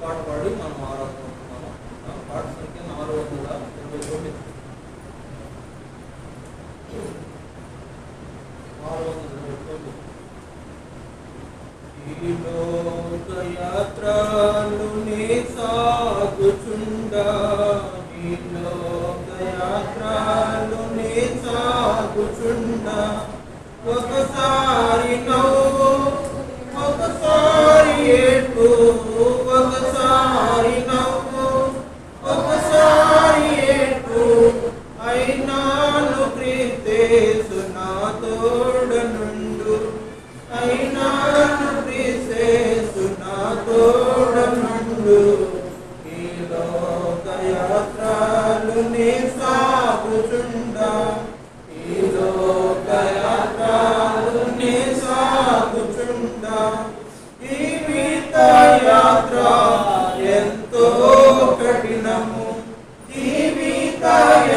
got a verdict on Maharaj జీవిత యాత్ర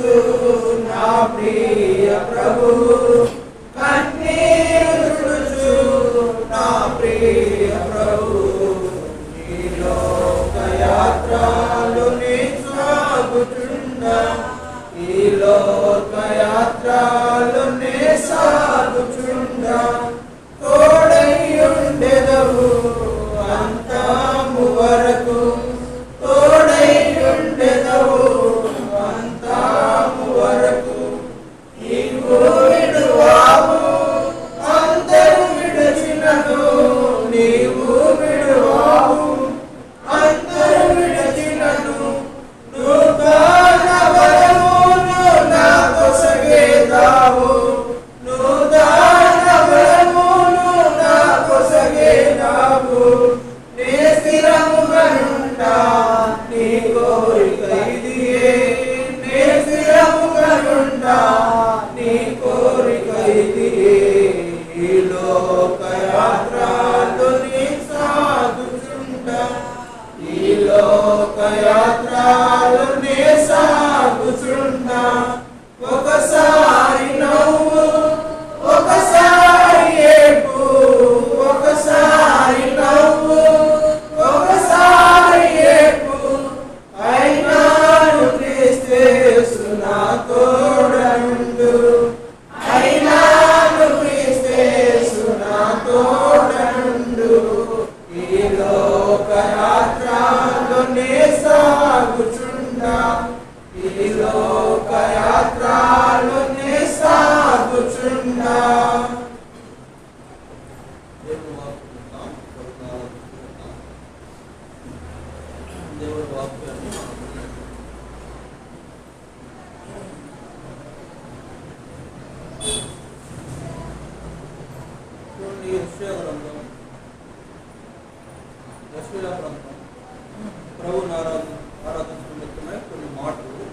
그 లోకయాత్రలోనే సాగుచుండా. ఈ లోకయాత్రలోనే సాగుచుండా దేవుని వాక్కు విందాం. ప్రభువుని ఆరాధించుకుందాం. దేవుని వాక్యాన్ని మనం విందాం. చూడండి యెషయా గ్రంథం యెషయా గ్రంథం ప్రభుని ఆరాధన ఆరాధించుకునే కొన్ని మాటలు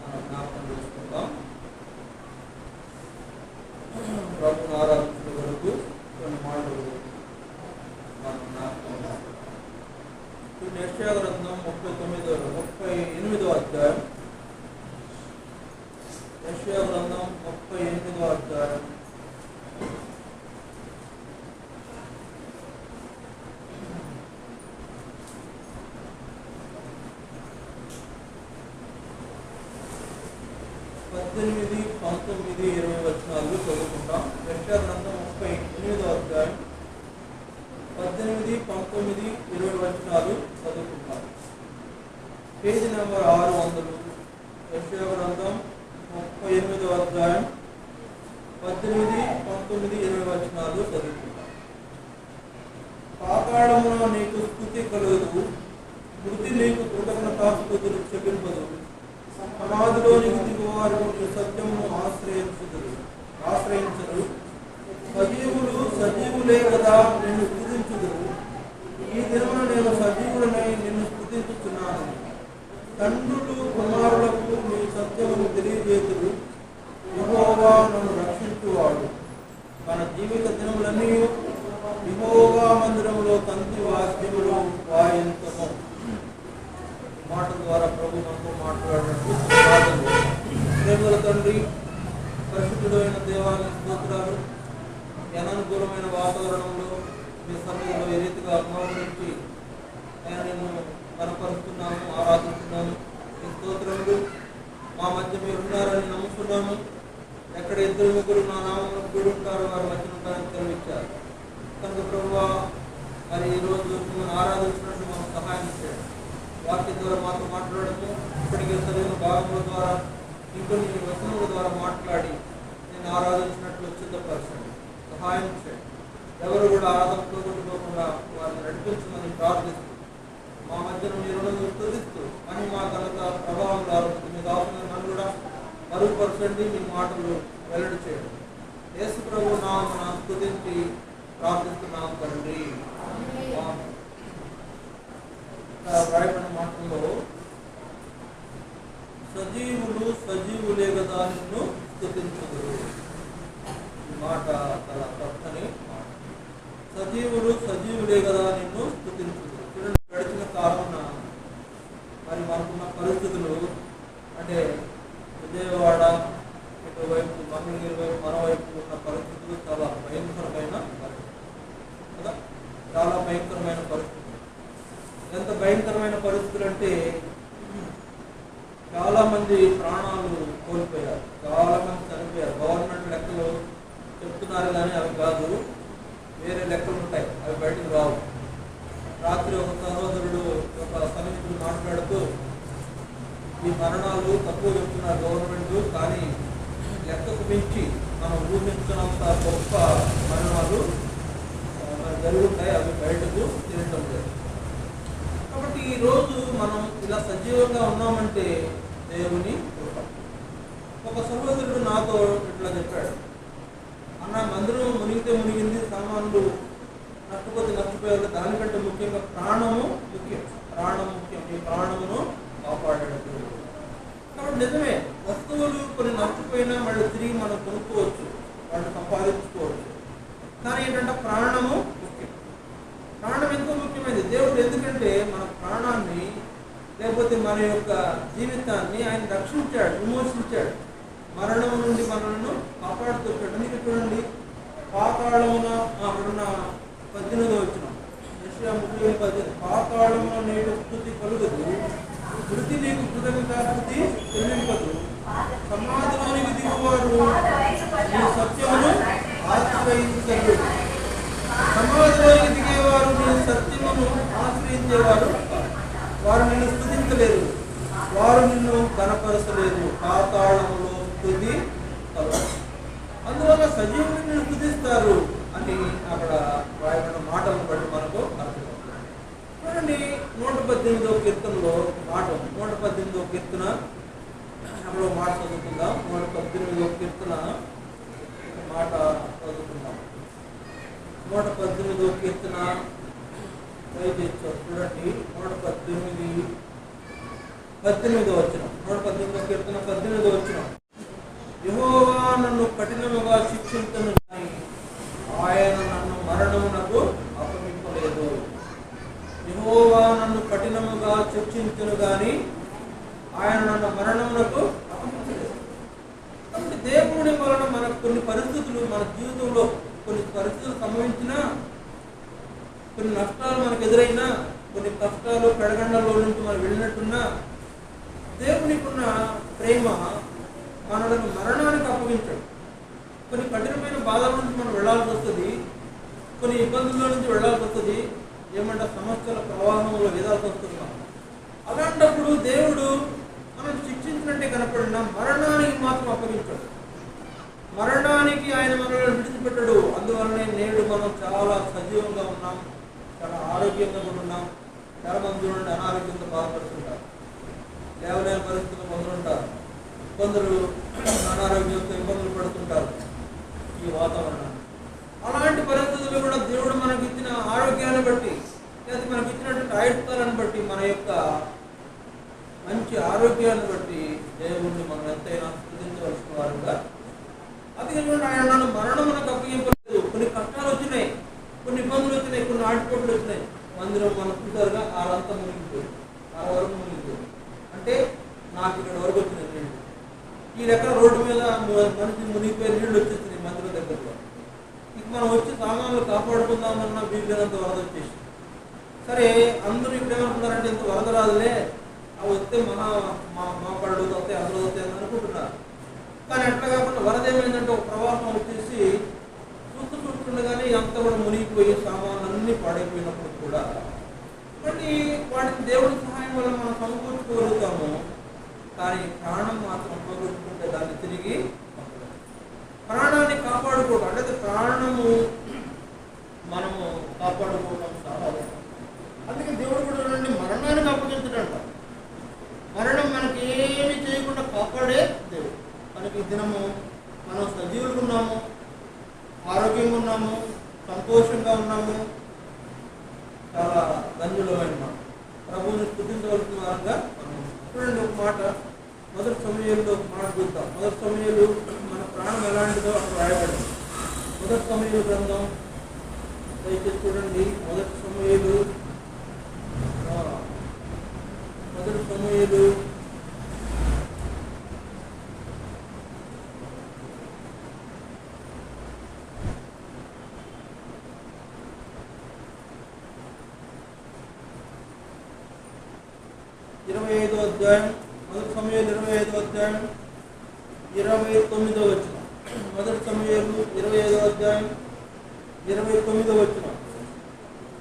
మనం జ్ఞాపకం చేసుకుందాం ప్రభుని ఆరాధించిన వరకు కొన్ని మాటలు మనం జ్ఞాపకం చేసుకుందాం. ఇప్పుడు యెషయా గ్రంథం ముప్పై తొమ్మిదో ముప్పై ఎనిమిదో అధ్యాయం యెషయా గ్రంథం ముప్పై ఎనిమిదో అధ్యాయం పద్దెనిమిది పంతొమ్మిది ఇరవై వచనాలు చదువుకుంటాం. యెషయా గ్రంథం ముప్పై ఎనిమిదో అధ్యాయం. పద్దెనిమిది పంతొమ్మిది ఇరవై వచనాలు చదువుకుంటాం. పేజీ నెంబర్ ఆరు వందలు. యెషయా గ్రంథం ముప్పై ఎనిమిదో అధ్యాయం. పద్దెనిమిది పంతొమ్మిది ఇరవై వచనాలు చదువుకుంటాం. పాతాళములో నీకు స్థుతి కలుగదు. మృతి నీకు కృతజ్ఞతాస్తుతులు చెప్పింపదు సమాధిలోనికి దిగువారు నీ సత్యమును ఆశ్రయించుదురు. ఆశ్రయించరు సజీవులు సజీవులే కదా నిన్ను స్థుతించుదురు. ఈ దినమున నేను సజీవులనై నిన్ను స్థుతించుతున్నాను తండ్రులు కుమారులకు నీ సత్యమును తెలియజేతుడు యెహోవా నన్ను రక్షించువాడు. మన జీవిత దినములన్నీ యెహోవా మందిరంలో తంతి వాద్యములు వాయించము మాట ద్వారా ప్రభు మనతో మాట్లాడినట్టు ప్రేమల తండ్రి పరిశుద్ధుడైన దేవాలయ స్తోత్రాలు అననుకూలమైన వాతావరణంలో మీ సన్నిధిలో ఏ రీతిగా అభిమానించి నేను నిన్ను కనపరుస్తున్నాము ఆరాధిస్తున్నాము ఈ స్తోత్రములు మా మధ్య మీరు ఉన్నారని నమ్ముతున్నాము. ఎక్కడ ఇద్దరు ముగ్గురు నా నామమును కూడి వారి మధ్య ఉంటారని తెలివిచ్చారు. కనుక ప్రభు మరి ఈరోజు మిమ్మల్ని ఆరాధించినట్టు మాకు సహాయం చేయండి. వాక్యం ద్వారా మాతో మాట్లాడము ఇప్పటికే చదివిన భాగముల ద్వారా ఇంకొన్ని వచనముల ద్వారా మాట్లాడి నేను ఆరాధించినట్లు సిద్ధపరచండి. సహాయం చేయండి. ఎవరు కూడా ఆరాధన పోగొట్టుకోకుండా వారిని నడిపించమని ప్రార్థిస్తూ మా మధ్యన మీరు స్తుతిస్తూ అని మా ఘనత ప్రభావం దారుతుంది మీ దాసులను నన్ను కూడా మరుగుపరచండి. మీ మాటలు వెల్లడి చేయండి. యేసు ప్రభు నామన స్థుతించి ప్రార్థిస్తున్నాం తండ్రి. రాయబడిన మాటల్లో సజీవులు సజీవులే కదా నిన్ను స్తుతించుదురు ఈ మాట చాలా చక్కని మాట. సజీవులు సజీవులే కదా నిన్ను స్తుతించుదురు చూడండి గడిచిన కాలంలో మరి మనకున్న పరిస్థితులు అంటే విజయవాడ ఇటువైపు మంగళగిరి వైపు మరోవైపు ఉన్న పరిస్థితులు చాలా భయంకరమైన పరిస్థితి కదా? చాలా భయంకరమైన పరిస్థితి ఎంత భయంకరమైన పరిస్థితులు అంటే చాలా మంది ప్రాణాలు కోల్పోయారు. చాలా మంది చనిపోయారు. గవర్నమెంట్ లెక్కలు చెప్తున్నారు కానీ అవి కాదు. వేరే లెక్కలు ఉంటాయి. అవి బయటకు రావు. రాత్రి ఒక సహోదరుడు ఒక సన్నిహితుడు మాట్లాడుతూ ఈ మరణాలు తక్కువ చెప్తున్నారు గవర్నమెంట్ కానీ లెక్కకు మించి మనం ఊహించినంత గొప్ప మరణాలు జరుగుతాయి. అవి బయటకు తినటం లేదు. ఈ రోజు మనం ఇలా సజీవంగా ఉన్నామంటే దేవుని ఒక సహోదరుడు నాతో ఇట్లా చెప్పాడు. అన్న మందిరం మునిగితే మునిగింది సామాన్లు నష్టపోతే నష్టపోయారు దానికంటే ముఖ్యంగా ప్రాణము ముఖ్యం. ప్రాణం ముఖ్యం. ఈ ప్రాణమును కాపాడాడు కాబట్టి నిజమే వస్తువులు కొన్ని నష్టపోయినా మళ్ళీ తిరిగి మనం కొనుక్కోవచ్చు వాళ్ళు సంపాదించుకోవచ్చు. ప్రాణము ముఖ్యం. ప్రాణం ఎంతో ముఖ్యమైనది. దేవుడు ఎందుకంటే మన లేకపోతే మన యొక్క జీవితాన్ని ఆయన రక్షించాడు విమోచించాడు. మరణం నుండి మనల్ని కాపాడుతున్నాడు అందుకే చూడండి పాతాళమున అక్కడున్న పద్దెనిమిది వచ్చిన ముఖ్యమైన ముప్పై పద్దెనిమిది. పాతాళమున నేడు స్థుతి కలుగదు. వృత్తి నీకు కృతజ్ఞతాస్థుతి చెల్లింపదు సమాధిలోనికి దిగువారు నీ సత్యమును ఆశ్రయించరు సమాధిలోకి దిగేవారు నీ సత్యమును ఆశ్రయించేవారు వారు నేను స్థుతించలేరు వారు నిన్ను కనపరచలేదు పాతాళములో తుది అందువల్ల సజీవుని నిన్ను కుదిస్తారు అని అక్కడ రాయబడిన మాటలను బట్టి మనకు అర్థమవుతుంది. చూడండి నూట పద్దెనిమిదో కీర్తనలో మాట నూట పద్దెనిమిదో కీర్తన అక్కడ మాట చదువుకుందాం. నూట పద్దెనిమిదో కీర్తన మాట చదువుకుందాం. నూట పద్దెనిమిదో కీర్తన దయచేసి చూడండి. పద్దెనిమిదో వచ్చిన నూట పద్దెనిమిదో కీర్తన పద్దెనిమిదో వచ్చిన యెహోవా నన్ను కఠినముగా శిక్షించను కానీ ఆయన నన్ను మరణమునకు అప్పగింపలేదు యెహోవా నన్ను కఠినముగా శిక్షించను గాని ఆయన నన్ను మరణమునకు అప్పగించలేదు కాబట్టి దేవుని వలన మనకు కొన్ని పరిస్థితులు మన జీవితంలో కొన్ని పరిస్థితులు సంభవించినా కొన్ని నష్టాలు మనకు ఎదురైనా కొన్ని కష్టాలు పెడగండలో నుంచి మనం వెళ్ళినట్టున్నా దేవునికున్న ప్రేమ మనలను మరణానికి అప్పగించాడు. కొన్ని కఠినమైన బాధల నుంచి మనం వెళ్ళాల్సి వస్తుంది. కొన్ని ఇబ్బందుల నుంచి వెళ్ళాల్సి వస్తుంది. ఏమంటే సమస్యల ప్రవాహంలో ఎదాల్సి వస్తున్నాం అలాంటప్పుడు దేవుడు మనం శిక్షించినట్టే కనపడిన మరణానికి మాత్రం అప్పగించాడు. మరణానికి ఆయన మనల్ని విడిచిపెట్టడు. అందువల్లనే నేడు మనం చాలా సజీవంగా ఉన్నాం. చాలా ఆరోగ్యంగా ఉన్నాం. చాలా మంది చూడండి అనారోగ్యంతో బాధపడుతుంటారు. లేవలేని పరిస్థితులు కొందరు ఉంటారు కొందరు అనారోగ్యంతో ఇబ్బందులు పడుతుంటారు ఈ వాతావరణం. అలాంటి పరిస్థితుల్లో కూడా దేవుడు మనకి ఇచ్చిన ఆరోగ్యాన్ని బట్టి లేదా మనకి ఇచ్చినటువంటి ఆయుష్కాలను బట్టి మన యొక్క మంచి ఆరోగ్యాన్ని బట్టి దేవుణ్ణి మనం ఎంతైనా స్థుతించవలసిన వారుగా అది ఆయన నన్ను మరణమునకు అప్పగింపలేదు. కొన్ని కష్టాలు వచ్చినాయి కొన్ని ఇబ్బందులు వచ్చినాయి కొన్ని ఆటుపోట్లు వచ్చినాయి. మందిరం మనం చూసారుగా వాళ్ళంతా మునిగిపోయింది. ఆ వరకు మునిగిపోయింది అంటే నాకు ఇక్కడ వరకు వచ్చినాయి నీళ్ళు. ఈ లెక్క రోడ్డు మీద మనిషి మునిగిపోయి నీళ్ళు వచ్చేసింది మందుల దగ్గరలో. ఇక మనం వచ్చి సామాన్లు కాపాడుకుందామన్న వీళ్ళంత వరద వచ్చేసి సరే అందరూ ఇప్పుడు ఏమనుకున్నారంటే ఇంత వరద రాదులే అవి వస్తే మన మా మా పళ్ళు వస్తాయి అందరూ వస్తాయి అని అనుకుంటున్నారు. కానీ అట్లా కాకుండా వరద ఏమైందంటే ఒక ప్రవాహం వచ్చేసి చూస్తూ చూస్తుండగానే అంతా కూడా మునిగిపోయి సామాన్లన్నీ పాడైపోయినప్పుడు కూడా మళ్ళీ వాటిని దేవుడి సహాయం వల్ల మనం సమకూర్చుకోగలుగుతాము కానీ ప్రాణం మాత్రం పోగొట్టుకుంటే దాన్ని తిరిగి ప్రాణాన్ని కాపాడుకోవడం అంటే ప్రాణము మనము కాపాడుకోవడం చాలా అవసరం అందుకే దేవుడు కూడా చూడండి మరణానికి అప్పగించడంట మరణం మనకి ఏమి చేయకుండా కాపాడే దేవుడు మనకి ఈ దినము మనం సజీవులు ఉన్నాము ఆరోగ్యంగా ఉన్నాము సంతోషంగా ఉన్నాము చాలా ధన్యులమైన మాట ప్రభువుని స్థుతించవలసిన వారంగా మనం ఉన్నాం. చూడండి ఒక మాట మొదటి సమయంలో ఒక మాట చూద్దాం మొదటి సమయంలో మన ప్రాణం ఎలాంటిదో అక్కడ రాయబడింది మొదటి సమయంలో గ్రంథం దయచేసి చూడండి మొదటి సమయంలో మొదటి సమయలు ఇరవై ఐదో అధ్యాయం మొదటి సమయాలు ఇరవై ఐదో అధ్యాయం ఇరవై తొమ్మిదో వచ్చిన మొదటి సమయాలు ఇరవై ఐదో అధ్యాయం ఇరవై తొమ్మిదో వచ్చిన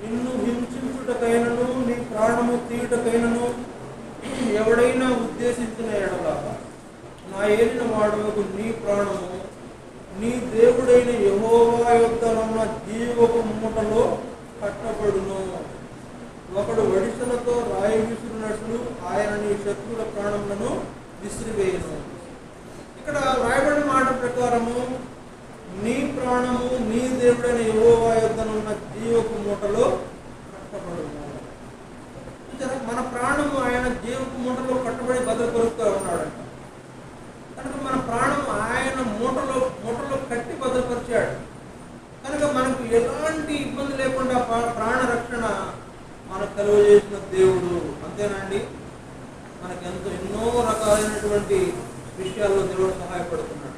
నిన్ను హింసించుటకైనను నీ ప్రాణము తీయుటకైనను ఎవడైనా ఉద్దేశించిన ఎడల నా ఏలిన వాడవకు నీ ప్రాణము నీ దేవుడైన యహోవా యొద్దనున్న జీవపు మూటలో కట్టబడును. ఒకడు వడిసలతో రాయి విసురునట్లు ఆయన నీ శత్రువుల ప్రాణములను విసిరివేయను. ఇక్కడ రాయబడిన మాట ప్రకారము నీ ప్రాణము నీ దేవుడైన యెహోవా యొద్దనున్న జీవపు మూటలో కట్టబడును. చూసారా? మన ప్రాణము ఆయన జీవపు మూటలో కట్టుబడి భద్రపరుస్తూ ఉన్నాడంట కనుక మన ప్రాణం ఆయన మూటలో మూటలో కట్టి భద్రపరిచాడు కనుక మనకు ఎలాంటి ఇబ్బంది లేకుండా ప్రాణ రక్షణ మనకు కలుగజేసిన దేవుడు అంతేనండి. మనకు ఎంతో ఎన్నో రకాలైనటువంటి విషయాల్లో దేవుడు సహాయపడుతున్నాడు.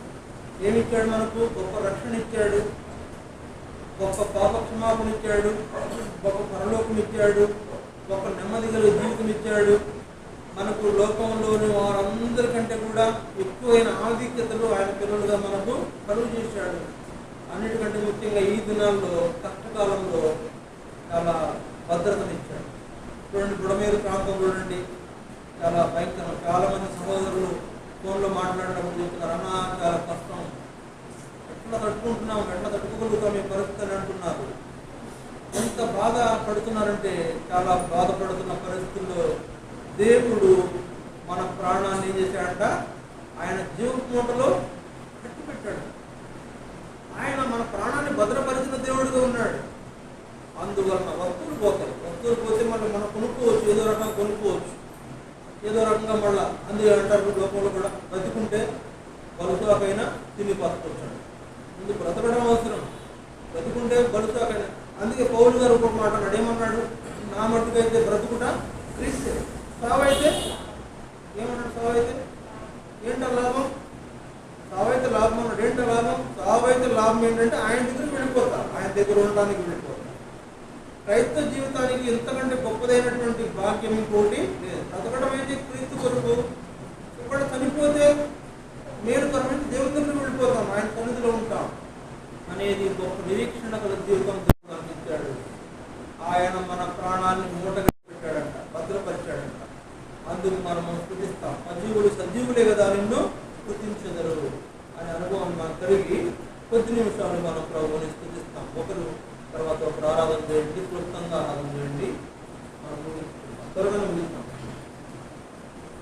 ఏమి ఇచ్చాడు మనకు? గొప్ప రక్షణ ఇచ్చాడు. గొప్ప పాప క్షమాపణ ఇచ్చాడు. గొప్ప పరలోకం ఇచ్చాడు. ఒక నెమ్మది గల జీవితం ఇచ్చాడు. మనకు లోకంలోని వారందరికంటే కూడా ఎక్కువైన ఆధిక్యతలు ఆయన పిల్లలుగా మనకు కలుగు చేశాడు. అన్నిటికంటే ముఖ్యంగా ఈ దినాల్లో కష్టకాలంలో చాలా భద్రతనిచ్చాడు. చూడండి బుడమేరు ప్రాంతం చూడండి. చాలా భయంకరం. చాలా మంది సహోదరులు ఫోన్లో మాట్లాడడం చెప్తున్నారు అన్న చాలా కష్టం. ఎట్లా తట్టుకుంటున్నాం? ఎట్లా తట్టుకోగలుగుతాం మీ పరిస్థితి అని అంటున్నారు. ఎంత బాధ పడుతున్నారంటే చాలా బాధపడుతున్న పరిస్థితుల్లో దేవుడు మన ప్రాణాన్ని ఏం చేశాడంట? ఆయన జీవ మూటలో పెట్టాడు ఆయన మన ప్రాణాన్ని భద్రపరిచిన దేవుడిగా ఉన్నాడు. అందువలన వస్తువులు పోతాయి. వస్తువులు పోతే మనం మనం కొనుక్కోవచ్చు. ఏదో రకంగా కొనుక్కోవచ్చు. ఏదో రకంగా మళ్ళా అందుకే అంటారు లోకంలో కూడా బతుకుంటే బలుసాకైనా తిని బతకొచ్చాడు ముందు బ్రతకడం అవసరం. బ్రతుకుంటే బలుసాకైనా అందుకే పౌరులు గారు ఒక మాట అన్నాడు ఏమన్నాడు నా మట్టుకైతే బ్రతుకుట క్రీస్తే. సావైతే? ఏమన్నాడు సావైతే? ఏంట లాభం? సావైతే లాభం అన్నాడు. ఏంట లాభం? సావైతే లాభం ఏంటంటే ఆయన దగ్గర వెళ్ళిపోతా. ఆయన దగ్గర ఉండడానికి వెళ్ళిపోతా. క్రైస్తవ జీవితానికి ఎంతకంటే గొప్పదైనటువంటి భాగ్యం ఇంకోటి లేదు.